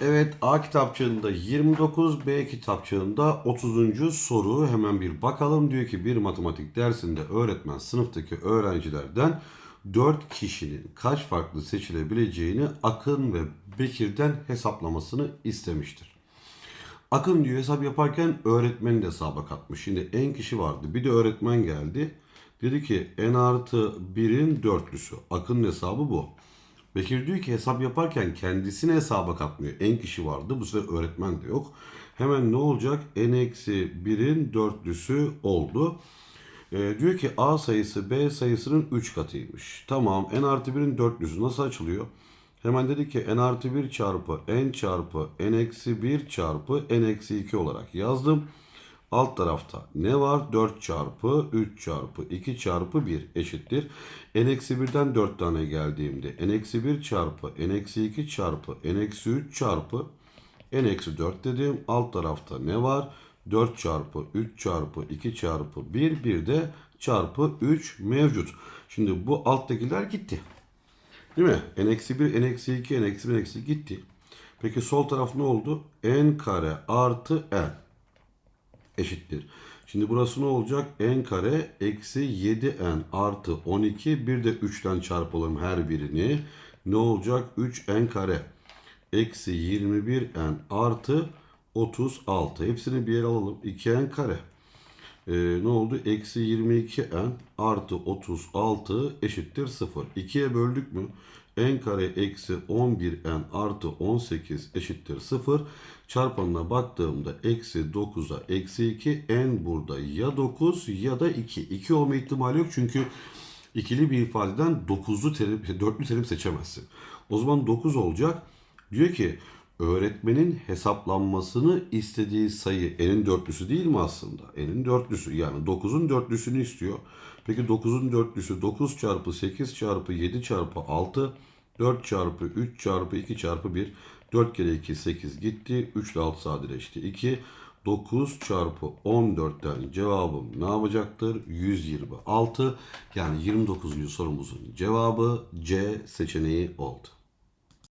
Evet A kitapçığında 29, B kitapçığında 30. soru hemen bir bakalım. Diyor ki bir matematik dersinde öğretmen sınıftaki öğrencilerden 4 kişinin kaç farklı seçilebileceğini Akın ve Bekir'den hesaplamasını istemiştir. Akın diyor hesap yaparken öğretmenin de hesaba katmış. Şimdi en kişi vardı. Bir de öğretmen geldi. Dedi ki n artı 1'in dörtlüsü. Akın'ın hesabı bu. Bekir diyor ki hesap yaparken kendisini hesaba katmıyor. En kişi vardı. Bu sefer öğretmen de yok. Hemen ne olacak? n eksi 1'in dörtlüsü oldu. Ee, diyor ki a sayısı b sayısının 3 katıymış. Tamam n artı 1'in dörtlüsü nasıl açılıyor? Hemen dedi ki n artı 1 çarpı n çarpı n eksi 1 çarpı n eksi 2 olarak yazdım. Alt tarafta ne var? 4 çarpı 3 çarpı 2 çarpı 1 eşittir. n eksi 1'den 4 tane geldiğimde n eksi 1 çarpı n eksi 2 çarpı n eksi 3 çarpı n eksi 4 dedim. Alt tarafta ne var? 4 çarpı 3 çarpı 2 çarpı 1 bir de çarpı 3 mevcut. Şimdi bu alttakiler gitti. Değil mi? n eksi 1, n eksi 2, n eksi 1, n eksi gitti. Peki sol taraf ne oldu? n kare artı n eşittir. Şimdi burası ne olacak? n kare eksi 7n artı 12. Bir de 3'ten çarpalım her birini. Ne olacak? 3n kare eksi 21n artı 36. Hepsini bir yere alalım. 2n kare. Ee, ne oldu? Eksi 22n artı 36 eşittir 0. 2'ye böldük mü? N kare eksi 11n artı 18 eşittir 0. Çarpanına baktığımda eksi 9'a eksi 2 n burada ya 9 ya da 2. 2 olma ihtimali yok çünkü ikili bir ifadeden 9'lu terim, 4'lü terim seçemezsin. O zaman 9 olacak. Diyor ki öğretmenin hesaplanmasını istediği sayı n'in dörtlüsü değil mi aslında? n'in dörtlüsü yani 9'un dörtlüsünü istiyor. Peki 9'un dörtlüsü 9 çarpı 8 çarpı 7 çarpı 6 4 çarpı 3 çarpı 2 çarpı 1 4 kere 2 8 gitti. 3 ile 6 sadeleşti. 2 9 çarpı 14'ten cevabım ne yapacaktır? 126. Yani 29. sorumuzun cevabı C seçeneği oldu.